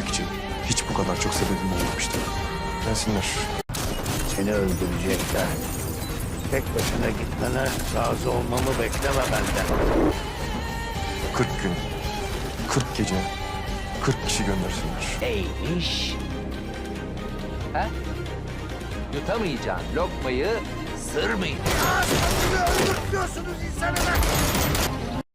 gitmek için hiç bu kadar çok sebebim olmamıştı. Gelsinler. Seni öldürecekler. Tek başına gitmene razı olmamı bekleme benden. 40 gün, 40 gece, 40 kişi göndersinler. Neymiş? Ha? Yutamayacağın lokmayı sır mı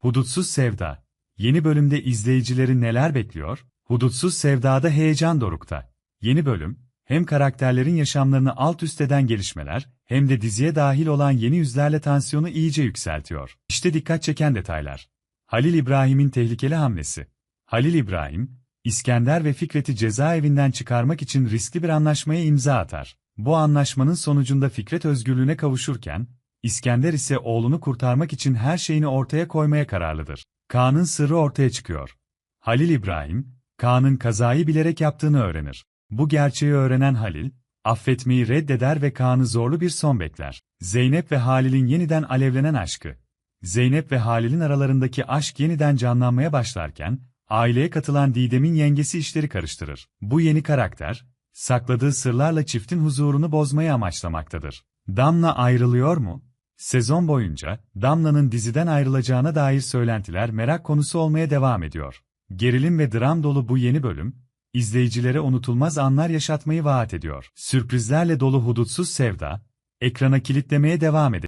Hudutsuz Sevda. Yeni bölümde izleyicileri neler bekliyor? Hudutsuz Sevda'da heyecan dorukta. Yeni bölüm, hem karakterlerin yaşamlarını alt üst eden gelişmeler, hem de diziye dahil olan yeni yüzlerle tansiyonu iyice yükseltiyor. İşte dikkat çeken detaylar. Halil İbrahim'in tehlikeli hamlesi. Halil İbrahim, İskender ve Fikret'i cezaevinden çıkarmak için riskli bir anlaşmaya imza atar. Bu anlaşmanın sonucunda Fikret özgürlüğüne kavuşurken, İskender ise oğlunu kurtarmak için her şeyini ortaya koymaya kararlıdır. Kaan'ın sırrı ortaya çıkıyor. Halil İbrahim, Kaan'ın kazayı bilerek yaptığını öğrenir. Bu gerçeği öğrenen Halil, affetmeyi reddeder ve Kaan'ı zorlu bir son bekler. Zeynep ve Halil'in yeniden alevlenen aşkı. Zeynep ve Halil'in aralarındaki aşk yeniden canlanmaya başlarken, aileye katılan Didem'in yengesi işleri karıştırır. Bu yeni karakter, sakladığı sırlarla çiftin huzurunu bozmayı amaçlamaktadır. Damla ayrılıyor mu? Sezon boyunca, Damla'nın diziden ayrılacağına dair söylentiler merak konusu olmaya devam ediyor. Gerilim ve dram dolu bu yeni bölüm, izleyicilere unutulmaz anlar yaşatmayı vaat ediyor. Sürprizlerle dolu hudutsuz sevda, ekrana kilitlemeye devam edecek.